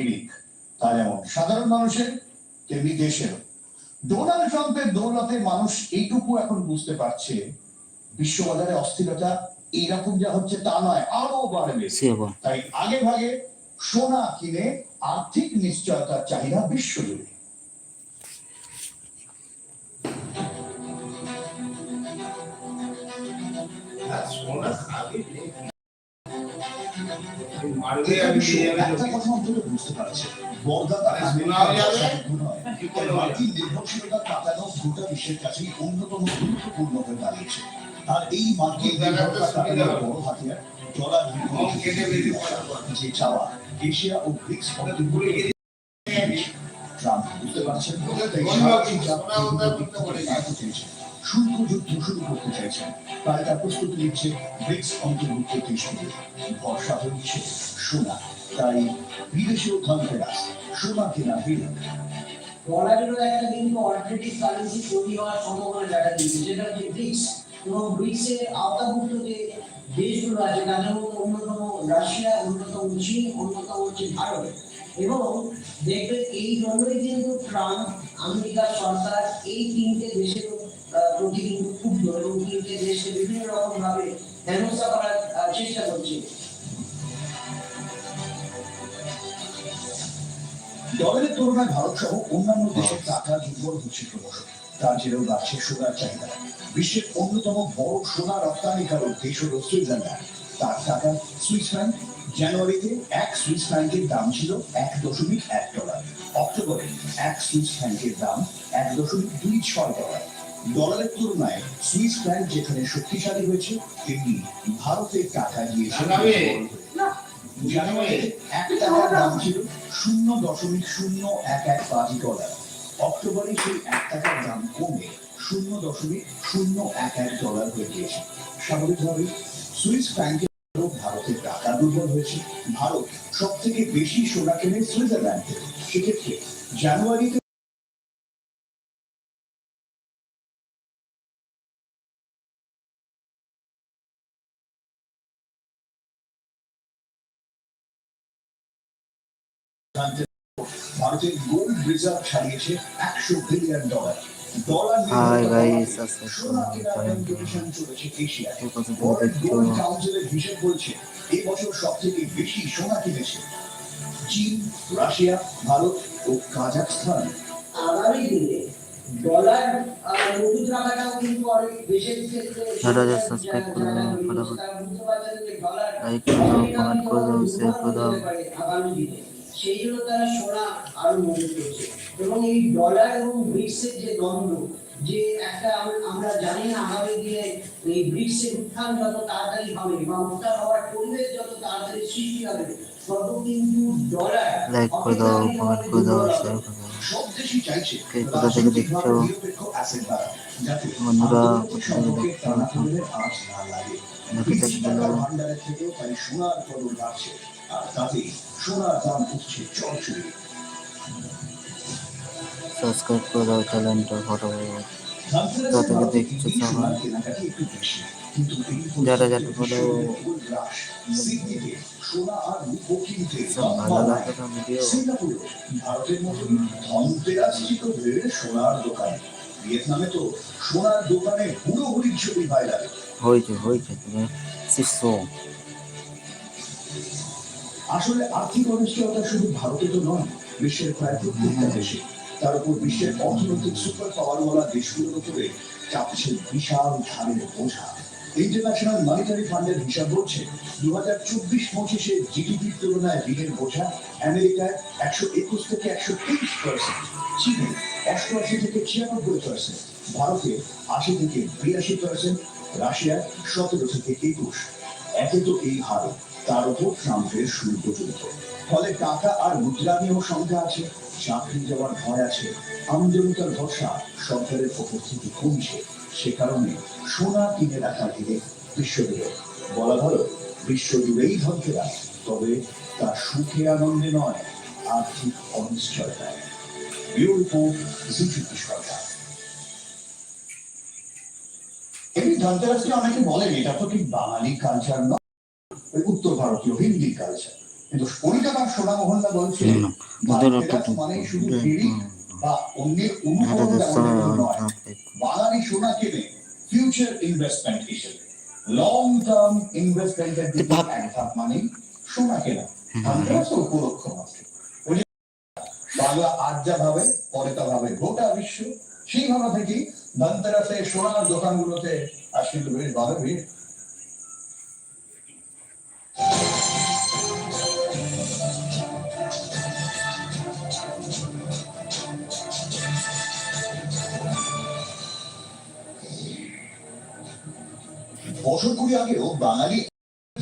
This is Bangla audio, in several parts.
হিরিক তা যেমন সাধারণ মানুষের তেমনি দেশের ডোনাল্ড ট্রাম্পের দৌলতে মানুষ এইটুকু এখন বুঝতে পারছে বিশ্ববাজারে অস্থিরতা এইরকম যা হচ্ছে তা নয় আরও বাড়বে। তাই আগে ভাগে সোনা কিনে আর্থিক নিশ্চয়তার চাহিদা বিশ্বজুড়ে। মারবে আমি নিয়ে যাবে একটা কথা অন্তত বুঝতে পারছে। বড়দাতা শোনা হয়ে যাবে? মার্কিন নির্ভরশীলতা কাটানো গোটা বিশ্বের কাছে অন্যতম গুরুত্বপূর্ণ হয়ে দাঁড়িয়েছে। আর এই মার্কিন নির্ভরতা কাটানোর বড় হাতিয়ার ডলার কম কেটে বেশি পয়সা পাবে। যে চাওয়া এশিয়া ও ব্রিক্স ট্রাম্প বুঝতে পারছেন। শুল্ক যুদ্ধ শুরু করতে চাইছেন তাই তার প্রস্তুতি নিচ্ছে ব্রিক্স অন্তর্ভুক্ত দেশগুলি ভরসা হচ্ছে। সোনা তাই বিদেশেও ধনতেরাস সোনা কেনা বিরোধ ডলারেরও একটা কিন্তু অল্টারনেটিভ কারেন্সি তৈরি হওয়ার সম্ভাবনা দেখা দিয়েছে, যেটা হচ্ছে ব্রিক্স এবং ব্রিক্সের আওতাভুক্ত যে দেশগুলো আছে, তাদের অন্যতম রাশিয়া, অন্যতম চীন, অন্যতম হচ্ছে ভারত। এবং দেখবেন এই জন্যই কিন্তু ট্রাম্প, আমেরিকার সরকার, এই তিনটে দেশের প্রতি কিন্তু ক্ষুব্ধ এবং তিনটে দেশকে বিভিন্ন রকম ভাবে হেনস্থা করার চেষ্টা করছে। ডলারের তুলনায় ভারত সহ অন্যান্য দেশের টাকা দুর্বল হচ্ছে ক্রমশ তার জেরেও বাড়ছে সোনার চাহিদা। বিশ্বের অন্যতম বড় সোনা রপ্তানিকারক দেশ হল সুইজারল্যান্ড। তার টাকা সুইস ফ্র্যাঙ্ক জানুয়ারিতে এক সুইস ফ্র্যাঙ্কের দাম ছিল এক দশমিক এক ডলার। অক্টোবরে এক সুইস ফ্র্যাঙ্কের দাম এক দশমিক দুই ছয় ডলার। ডলারের তুলনায় সুইস ফ্র্যাঙ্ক যেখানে শক্তিশালী হয়েছে তেমনি ভারতের টাকা গিয়েছে আগামী এক টাকার দাম শূন্য দশমিক শূন্য এক এক পাঁচ ডলার। অক্টোবরে সেই এক টাকার দাম কমে শূন্য দশমিক শূন্য এক এক ডলার হয়ে গিয়েছে। স্বাভাবিকভাবে সুইস ফ্র্যাঙ্কের ভারতের টাকা দুর্বল হয়েছে। ভারত সব থেকে বেশি সোনা কেনে সুইজারল্যান্ড। সেক্ষেত্রে জানুয়ারিতে ভারতের গোল্ড রিজার্ভ ছাড়িয়েছে একশো বিলিয়ন ডলার হাই গাইস আসসালামু আলাইকুম। কাউন্সিলের হিসেব বলছে এই বছর বেশি সোনা কিনেছে। চীন রাশিয়া ভারত ও আগামী দিনে ডলার কিন্তু অনেক ক্ষেত্রে লাইক কমেন্ট শেয়ার আগামী দিনে। সেই জন্য তারা সোনা আরও মজুত করছে এবং এই ডলার এবং ব্রিক্সের যে দ্বন্দ্ব যে একটা আমরা জানি না আগামী দিনে এই ব্রিক্সের উত্থান যত তাড়াতাড়ি হবে বা উত্থান হওয়ার পরিবেশ যত তাড়াতাড়ি সৃষ্টি হবে তত কিন্তু ডলার লাইক করে দাও কমেন্ট করে দাও শেয়ার করে দাও কে কোথা থেকে দেখছ? বন্ধুরা, কোথা থেকে দেখছ? লাগে। দেখতে বলো। আর তাতে সোনার দাম উঠছে চড়চড়ি সাবস্ক্রাইব করে দাও চ্যানেলটা ধানতেরাসে থেকে দেখছ সবাই। যারা যারা কিনতে সব ভালো। লাগে না ভিডিও সিঙ্গাপুরে ভারতের মতো ধনতেরাস ছিল ভেবে সোনার দোকান। ভিয়েতনামে তো সোনার দোকানে হুড়োহুড়ির ছবি ভাইরাল। হয়েছে হয়েছে তুমি শিখছো। আসলে আর্থিক অনিশ্চয়তা শুধু ভারতে তো নয়, বিশ্বের প্রায় প্রত্যেকটা দেশে। তার উপর বিশ্বের অর্থনৈতিক সুপার পাওয়ারওয়ালা দেশগুলোর উপরে চাপছে বিশাল ধারের বোঝা। ইন্টারন্যাশনাল মনিটারি ফান্ডের হিসাব বলছে দু হাজার চব্বিশ পঁচিশে জিডিপির তুলনায় ঋণের বোঝা আমেরিকায় একশো একুশ থেকে একশো তেইশ পার্সেন্ট চীনে অষ্টআশি থেকে ছিয়ানব্বই পার্সেন্ট ভারতে আশি থেকে বিরাশি পার্সেন্ট রাশিয়ায় সতেরো থেকে একুশ। একে তো এই হার। তার উপর ট্রাম্পের শুল্ক যুদ্ধ ফলে টাকা আর মুদ্রা নিয়েও সংখ্যা আছে, চাকরি যাওয়ার ভয় আছে, আমজনতার ভরসা সরকারের থেকে কমছে। সে কারণে সোনা কিনে রাখা গেলে বিশ্বজুড়ে। বলা ভালো, বিশ্বজুড়েই ধনকেরা তবে তা সুখে আনন্দে নয়, আর্থিক অনিশ্চয়তায়। ব্যুরো রিপোর্ট এমনি ধনতেরাসকে অনেকে বলেন, এটা তো ঠিক বাঙালি কালচার নয়। উত্তর ভারতীয় হিন্দি কালচার কিন্তু কলকাতার সোনা মহল্লা বলছে মানে শুধু বা অন্যের অনুকরণ নয়। বাঙালি সোনা কেনে ফিউচার ইনভেস্টমেন্ট হিসেবে। লং টার্ম ইনভেস্টমেন্টের দিকে মানে সোনা কেনা। ধনতেরাস তো উপলক্ষ মাত্র বাংলা আজ যা ভাবে পরে তা ভাবে গোটা বিশ্ব। সেই ভাবা থেকেই ধনতেরাসে সোনার দোকানগুলোতে কিন্তু বেশ ভালো ভিড়। বছর কুড়ি আগেও বাঙালি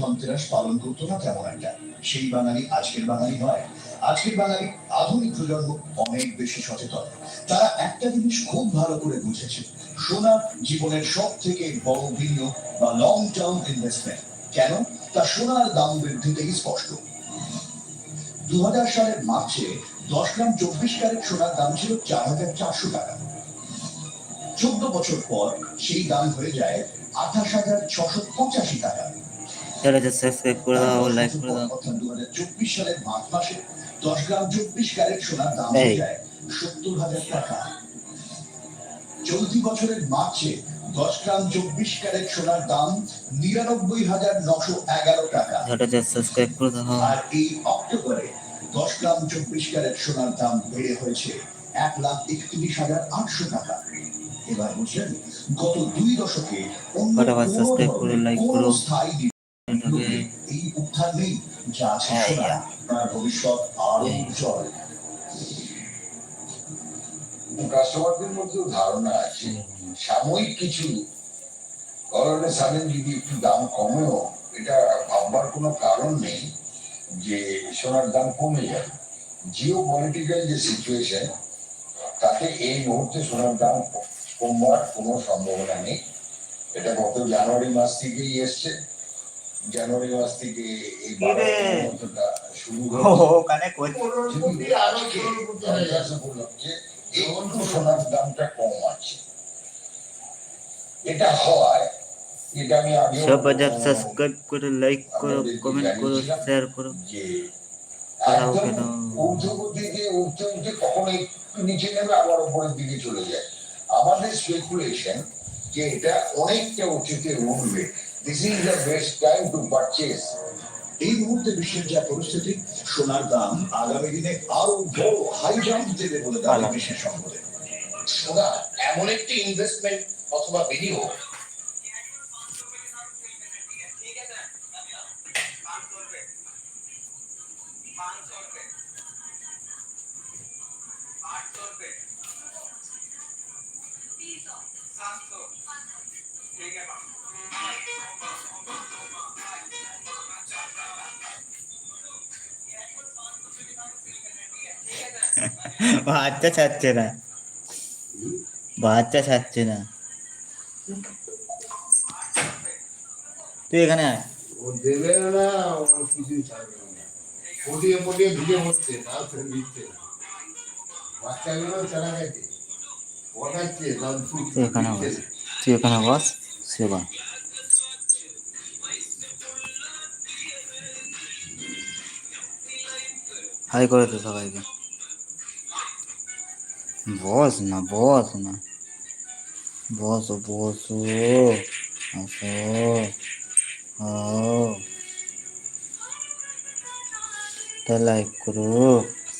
ধনতেরাস পালন করতো না তেমন একটা। সেই বাঙালি আজকের বাঙালি নয়। আজকের বাঙালি আধুনিক প্রজন্ম অনেক বেশি সচেতন। তারা একটা জিনিস খুব ভালো করে বুঝেছে। সোনা জীবনের সব থেকে বড় বিনিয়োগ বা লং টার্ম ইনভেস্টমেন্ট কেন? তা সোনার দাম বৃদ্ধিতেই স্পষ্ট। দু হাজার সালের মার্চে দশ গ্রাম চব্বিশ ক্যারেট সোনার দাম ছিল চার হাজার চারশো টাকা। চোদ্দ বছর পর সেই দাম হয়ে যায় আঠাশ হাজার ছশো পঁচাশি টাকা। চ্যানেলটা সাবস্ক্রাইব করে দাও লাইক করে দাও অর্থাৎ দু হাজার চব্বিশ সালের মার্চ মাসে দশ গ্রাম চব্বিশ ক্যারেট সোনার দাম হয়ে যায় সত্তর হাজার টাকা। চলতি বছরের মার্চে দশ গ্রাম চব্বিশ ক্যারেট সোনার দাম নিরানব্বই হাজার নশো এগারো টাকা। চ্যানেলটা সাবস্ক্রাইব করে দাও আর এই অক্টোবরে দশ গ্রাম চব্বিশ ক্যারেট সোনার দাম বেড়ে হয়েছে এক লাখ একত্রিশ হাজার আটশো টাকা। এবার বুঝলেন গত দুই দশকে অন্য কোনো কোনো। স্থায়ী এই উত্থান নেই যা আছে সোনা তার ভবিষ্যৎ আরও উজ্জ্বল। কাস্টমারদের মধ্যে ধারণা আছে। সাময়িক কিছু কারণে সাডেন যদি একটু দাম কমেও এটা ভাববার কোনো কারণ নেই যে সোনার দাম কমে যাবে। জিও পলিটিক্যাল যে সিচুয়েশন তাতে এই মুহূর্তে সোনার দাম কমবার কোনো সম্ভাবনা নেই। এটা গত জানুয়ারি মাস থেকেই এসছে। জানুয়ারি মাস থেকে এই বাড়াটা শুরু ওখানে যদি আজকে ধনতেরাস উপলক্ষে সোনার দামটা কম আছে। এটা হয়। এটা আমি সাবস্ক্রাইব করে লাইক করো কমেন্ট করো শেয়ার করো। কখনো নিচে নেমে আবার উপরের দিকে চলে যায়। আমাদের স্পেকুলেশন যে এটা অনেকটা উঁচুতে উঠবে। This is the best time to purchase এই মুহূর্তে বিশ্বের যা পরিস্থিতি সোনার দাম আগামী দিনে আরও বড় হাই জাম্প দেবে বলে দাবি বিশ্বের সম্পদে সোনা এমন একটি ইনভেস্টমেন্ট অথবা বিনিয়োগ বাচ্চা ছাড়ছে না। বাচ্চা ছাড়ছে না। তুই এখানে আয়। ও দেবে না, ও কিছুই ছাড়বে না। পটিয়ে পটিয়ে ভিজে হচ্ছে তাও তো দিচ্ছে না। বাচ্চাগুলো চালা গেছে। এখানে বস। তুই এখানে বস, সেবা। হাই করে তো সবাইকে। বস না বস না। বসো বসো আসো তা লাইক করো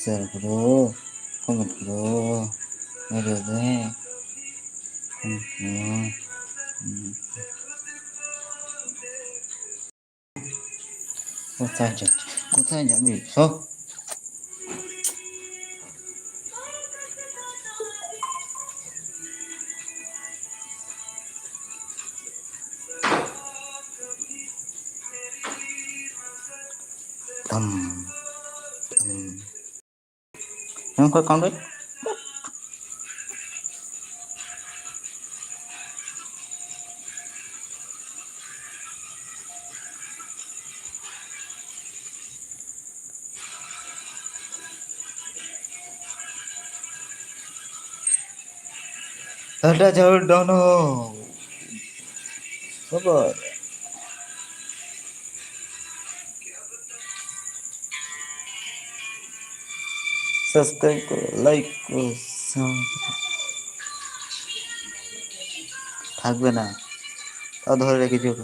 শেয়ার করো কমেন্ট করো। 그러게 음, 음. 꽃사장 꽃사장이 있어? 음, 음. 그럼 그걸 깡 Anda jauh dono. Sabar. Subscribe ko, like ko, থাকবে না তা ধরে রেখে দিও